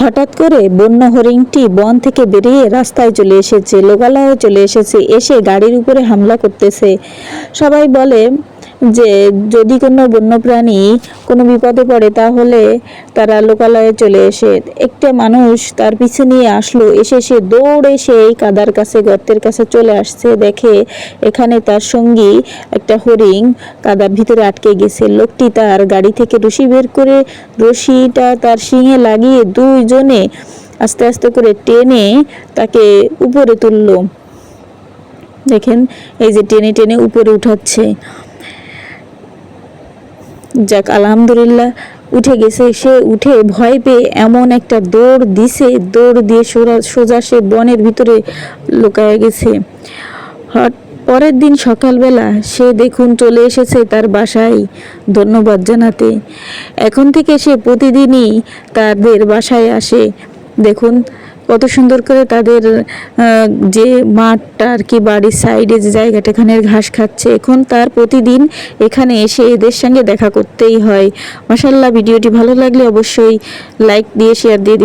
হঠাৎ করে বন্য হরিণটি বন থেকে বেরিয়ে রাস্তায় চলে এসেছে, লোকালয়ে চলে এসেছে, এসে গাড়ির উপরে হামলা করতেছে। সবাই বলে যে যদি কোনো বন্যপ্রাণী কোনো বিপদে পড়ে, তাহলে তারা লোকালয়ে চলে এসে একটা মানুষ তার পিছে নিয়ে আসলো। এসে সে দৌড়ে সেই কাদার কাছে, গর্তের কাছে চলে আসছে। দেখে এখানে তার সঙ্গী একটা হরিণ কাদার ভিতরে আটকে গেছে। লোকটি তার গাড়ি থেকে রশি বের করে রশিটা তার শিঙে লাগিয়ে দুইজনে আস্তে আস্তে করে টেনে তাকে উপরে তুললো। দেখেন, এই যে টেনে টেনে উপরে উঠাচ্ছে। যাক, আলহামদুলিল্লাহ, উঠে গেছে। সে উঠে ভয় পেয়ে এমন একটা দৌড় দিছে, দৌড় দিয়ে সোজা সে বনের ভিতরে লুকায় গেছে। পরের দিন সকালবেলা সে দেখুন চলে এসেছে তার বাসায়। ধন্যবাদ জানাতে। এখন থেকে সে প্রতিদিনই তাদের বাসায় আসে। দেখুন কত সুন্দর করে তাদের যে মাঠটা আর কি বাড়ির সাইডে যে জায়গাটা, এখানে ঘাস খাচ্ছে। এখন তার প্রতিদিন এখানে এসে এদের সঙ্গে দেখা করতেই হয়। মাসাল্লাহ ভিডিওটি ভালো লাগলে অবশ্যই লাইক দিয়ে শেয়ার দিয়ে